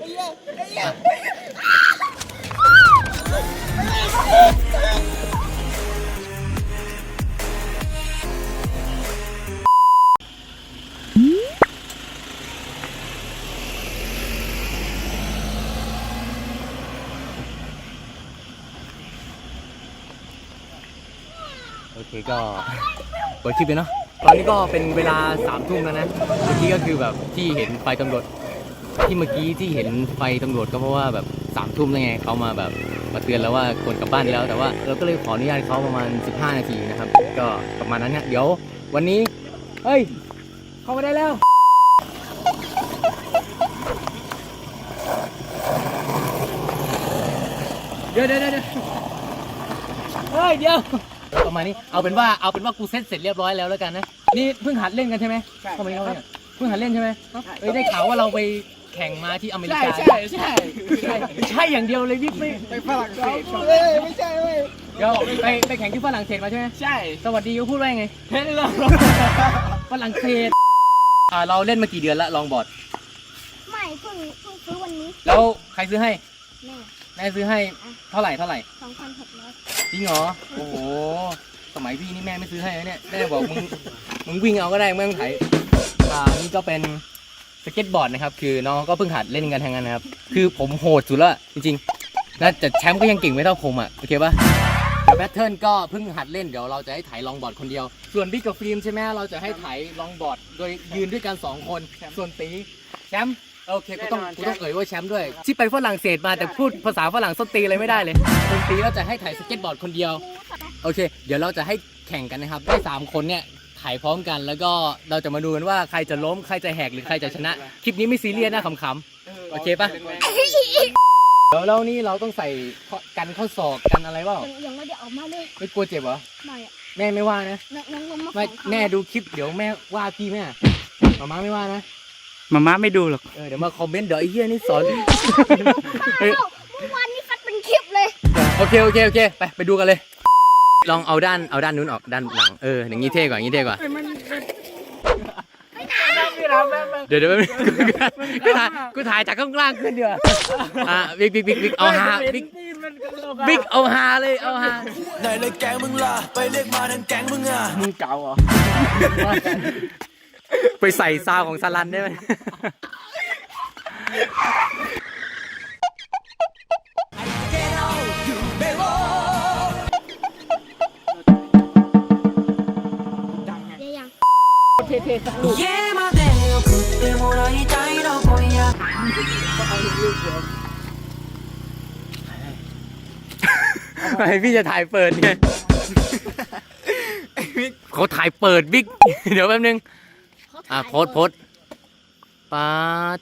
โอเคก็เปิดคลิปเลยเนาะ ตอนนี้ก็เป็นเวลาสามทุ่มแล้วนะเมื่อกี้ก็คือแบบที่เห็นไฟตำรวจ ที่เมื่อกี้ที่เห็นไฟตำรวจก็เพราะว่าแบบสามทุ่มแล้วไงเขามาแบบมาเตือนแล้วว่าควรกลับบ้านได้แล้ว แต่ว่าเราก็เลยขออนุญาตเขาประมาณ 15 นาทีนะครับ ก็ประมาณนั้นเนี่ยเดี๋ยว วันนี้ เฮ้ย เข้ามาได้แล้วเดี๋ยวเดี๋ยวเดี๋ยวเฮ้ยเดี๋ยวประมาณนี้เอาเป็นว่าเอาเป็นว่ากูเซ็ตเสร็จเรียบร้อยแล้วแล้วกันนะนี่เพิ่งหัดเล่นกันใช่ไหมเข้ามานี่เข้ามานี่เพิ่งหัดเล่นใช่ไหมเอ้ยได้ข่าวว่าเราไป แข่งมาที่อเมริใช่กาใช่ใช่ใช่ใช่อย่างเดียวเลยวิกไม่ไปฝรั่งเศสเอ้ยไม่ใช่เว้ยเดี๋ยวไปไปแข่งที่ฝรั่งเศสมาใช่ไหมใช่สวัสดีเขาพูดว่าไงเห็นเลยฝรั่งเศสอ่าเราเล่นมากี่เดือนละลองบอร์ดไม่เพิ่งเพิ่งซื้อวันนี้แล้วใครซื้อให้แม่แม่ซื้อให้เท่าไหร่เท่าไหร่สองพันหกร้อยจริงเหรอโอ้โหสมัยพี่นี่แม่ไม่ซื้อให้นะเนี่ยแม่บอกมึงมึงวิ่งเอาก็ได้ไม่ต้องไถอ่านี่ก็เป็น สเก็ตบอร์ดนะครับคือน้องก็เพิ่งหัดเล่นกันทั้งนั้นนะครับ คือผมโหดสุดแล้วจริงๆนะแต่แชมป์ก็ยังเก่งไม่เท่าผมอะโอเคปะเดี๋ยวแบทเทิลก็เพิ่งหัดเล่นเดี๋ยวเราจะให้ถ่ายลองบอร์ดคนเดียว ส่วนบิ๊กกับฟิล์มใช่ไหมเราจะให้ถ่ายลองบอร์ดโดยยืนด้วยกันสองคน ส่วนตีแชมป์โอเคกูต้องกูต้องเอ่ยว่าแชมป์ด้วย ที่ไปฝรั่งเศสมาแต่พูดภาษาฝรั่งส้นตีอะไรไม่ได้เลยคนตีแล้วจะให้ถ่ายสเก็ตบอร์ดคนเดียว โอเค เดี๋ยวเราจะให้แข่งกันนะครับได้3คนเนี่ย ถ่ายพร้อมกัน แล้วก็เราจะมาดูกันว่าใครจะล้มใครจะแหกหรือใครจะชนะ คลิปนี้ไม่ซีเรียสนะขำๆโอเคปะเดี๋ยวเรานี่เราต้องใส่ข้อกันข้อศอกกันอะไรเปล่ายังยังไม่ได้ออกมาเลยไม่กลัวเจ็บเหรอไม่อะแม่ไม่ว่านะน้องน้องลงมาไม่สองครั้งแม่ดูคลิปเดี๋ยวแม่ว่าพี่แม่มาม่าไม่ว่านะมาม่าไม่ดูหรอก เออเดี๋ยวมาคอมเมนต์เดี๋ยวไอ้เหี้ยนี่สอนเฮ้ยเอ้าเมื่อวานนี้ฟัดเป็นคลิปเลย โอเคโอเคโอเคไปไปดูกันเลย ลองเอาด้านเอาด้านนู้นออกด้านหลังเอออย่างงี้เท่กว่าอย่างงี้เท่กว่าเดี๋ยวเดี๋ยวแป๊บนึงกูถ่ายกูถ่ายจากข้างล่างขึ้นเดี๋ยวอะบิ๊กบิ๊กบิ๊กบิ๊กเอาฮาบิ๊กบิ๊กเอาฮาเลยเอาฮาไหนเลยแก๊งมึงล่ะไปเรียกมาทั้งแก๊งมึงอะมึงเก่าเหรอไปใส่ซาวของซาลันได้ไหม 家まで送ってもらいたいの今夜 ไม่พี่จะถ่ายเปิดไงเขาถ่ายเปิดบิ๊ก เดี๋ยวแป๊บนึง อ่ะโพสต์โพสต์ปาด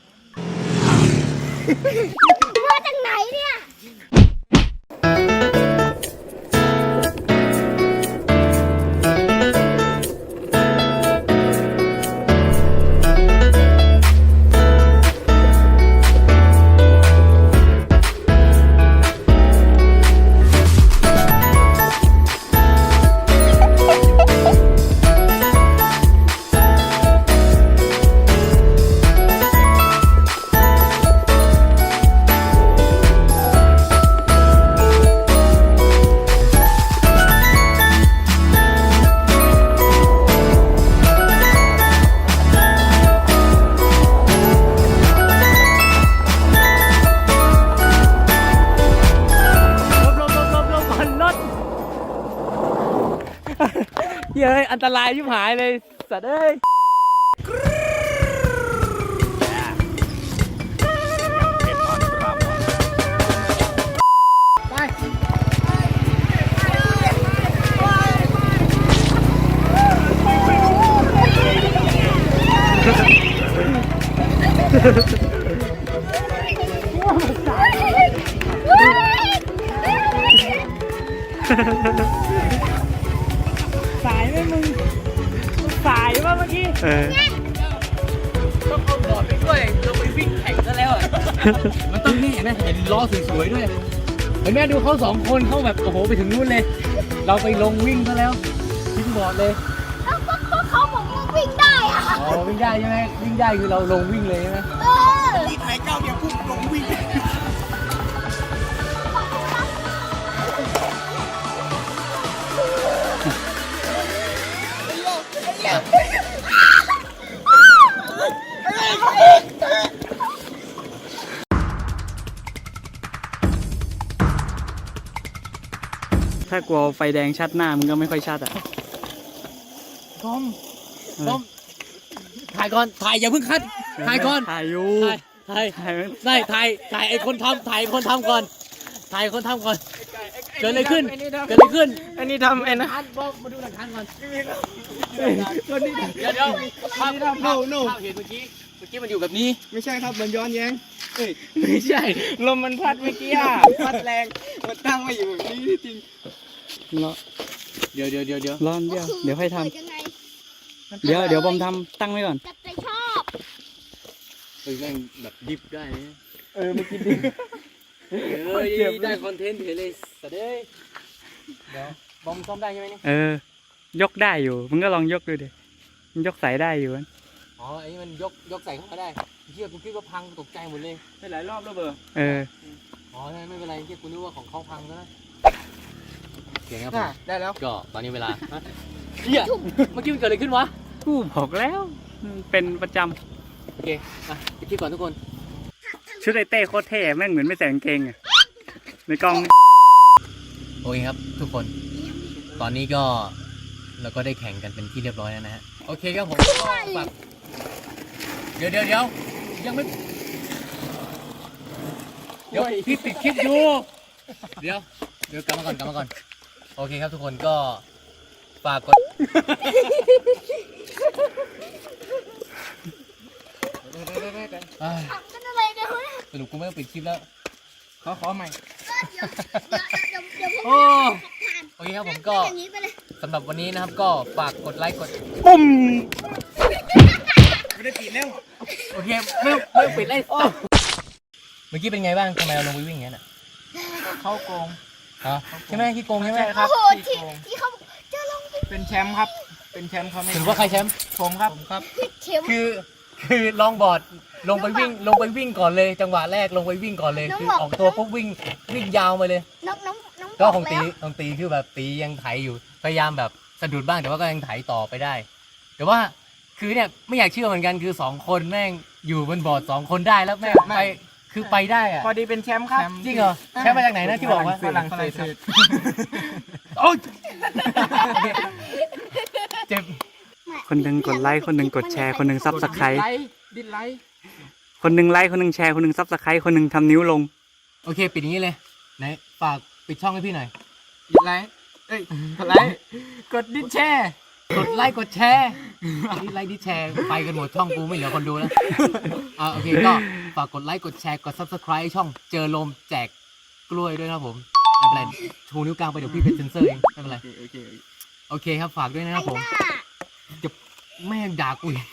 อันตรายชิบหายเลยสัตว์เอ้ย เมื่อกี้เออต้องเอาบอร์ดไปด้วยเราไปวิ่งแข่งซะแล้วอะมันต้องนี่เห็นไหมเห็นล้อสวยๆด้วย เห็นไหมดูเขาสองคนเขาแบบโอ้โหไปถึงนู่นเลย เราไปลงวิ่งซะแล้ววิ่งบอร์ดเลยเอ้าก็ก็เขาบอกว่าวิ่งได้อะอ๋อวิ่งได้ใช่ไหมวิ่งได้คือเราลงวิ่งเลยใช่ไหมเออมีไทยเก้าเดียว ถ้ากลัวไฟแดงชัดหน้ามึงก็ไม่ค่อยชัดอะกอมกอมถ่ายก่อนถ่ายอย่าเพิ่งคัดถ่ายก่อนถ่ายอยู่ถ่ายถ่ายถ่ายได้ถ่ายถ่ายไอ้คนทำถ่ายไอ้คนทำก่อน ถ่ายคนทำก่อนเกิดอะไรขึ้นเกิดอะไรขึ้น อันนี้ทำไอ้นะอันบอกมาดูหลักฐานก่อนเดี๋ยวเดี๋ยวภาพภาพภาพเห็นเมื่อกี้เมื่อกี้มันอยู่แบบนี้ ไม่ใช่ครับมันย้อนแย้ง ไม่ใช่ ลมมันพัดเมื่อกี้อะ พัดแรง มันตั้งมาอยู่แบบนี้จริงรอเดี๋ยวเดี๋ยวเดี๋ยวเดี๋ยวรอนเดียว เดี๋ยวค่อยทเปิดยังไงำเดี๋ยวเดี๋ยวบอมทำตั้งไว้ก่อนจับใจชอบเฮ้ยแม่งแบบดิฟได้เลยเออเมื่อกี้ดิเฮ้ยได้คอนเทนต์เฉยเลยสัตว์เอ้ยเดี๋ยวบอมซ้อมได้ใช่ไหมเนี่ยเออ ยกได้อยู่ มึงก็ลองยกดูดิมันยกสายได้อยู่อ๋อไอ้นี่มันยกยกใส่เข้ามาได้เฮียกูคิดว่าพังตกใจหมดเลยไปหลายรอบแล้วเบอร์เอออ๋อไม่ไม่เป็นไรเฮียกูนึกว่าของเขาพังซะนะโอเคครับผน่ะมได้แล้วก็ตอนนี้เวลาฮะเฮียเมื่อกี้มันเกิดอะไรขึ้นวะกูบอกแล้วมันเป็นประจโอเคอะไปคิดก่อนทุกคนำชุดไอเต้โคตรเท่แม่งเหมือนไม่ใส่กางเกงอะในกล้องโอเคครับ ทุกคน ตอนนี้ก็เราก็ได้แข่งกันเป็นที่เรียบร้อยแล้วนะฮะโอเคครับผมก็ฝากเดี๋ยวเดี๋ยวเดี๋ยว ยังไม่เดี๋ยวพี่ติดคลิปอยู่ เดี๋ยว เดี๋ยวกลับมาก่อนกลับมาก่อน โอเคครับทุกคนก็ฝากกดอ่าทำกันอะไรกันวะเนี่ยสรุปกูไม่ต้องปิดคลิปแล้ว ขอขอใหม่ เดี๋ยวเดี๋ยวเดี๋ยวเดี๋ยวพวกโอ้ผ่านโอเคครับผมก็อย่างนี้ไปเลย สำหรับวันนี้นะครับก็ฝากกดไลค์กด ปุ้ม ไม่ได้ปิดแล้วโอเคไม่ไม่ปิดไล่เมื่อกี้เป็นไงบ้างทำไมเราลงไปวิ่งอย่างนั้นอะเข้าโกงฮะใช่ไหมขี้โกงใช่ไหมใช่ครับโอ้โหที่ที่โกงที่เขาจะลงไปเป็นแชมป์ครับ เป็นแชมป์เขาไม่ถือว่าใครแชมป์ผมครับผมครับ เข็ม คือคือลองบอร์ดลงไปวิ่งลงไปวิ่งก่อนเลย จังหวะแรกลงไปวิ่งก่อนเลย คือออกตัวปุ๊บวิ่งวิ่งยาวมาเลย น้องน้องน้องก็ของตีของตีคือแบบตียังไถอยู่พยายามแบบสะดุดบ้างแต่ว่าก็ยังไถต่อไปได้ แต่ว่า คือเนี่ยไม่อยากเชื่อเหมือนกันคือสองคนแม่งอยู่บนบอร์ดสองคนได้แล้วแม่งไปคือไปได้อะพอดีเป็นแชมป์ครับ จริงเหรอแชมป์มาจากไหนนะที่บอกว่าฝรั่งเศสครับโอ้ยเจ็บคนหนึ่งกดไลค์คนหนึ่งกดแชร์คนหนึ่งซับสไครต์ไลค์ดิสไลค์คนหนึ่งไลค์คนหนึ่งแชร์คนหนึ่งซับสไครต์คนหนึ่งทำนิ้วลง โอเคปิดอย่างนี้เลยไหนฝากปิดช่องให้พี่หน่อยดิสไลค์เอ้ยกดไลค์กดดิสแชร์ กดไลค์กดแชร์นี่ไลค์ดิแชร์ไปกันหมดช่องกูไม่เหลือคนดูแล้วอ่าโอเคก็ฝากกดไลค์กดแชร์กด subscribe ช่องเจอลมแจกกล้วยด้วยนะครับผมไม่เป็นไรชูนิ้วกลางไปเดี๋ยวพี่เป็นเซนเซอร์เองไม่เป็นไรโอเคโอเคโอเคครับฝากด้วยนะครับผมไอ้หน้าแม่งด่ากูอีก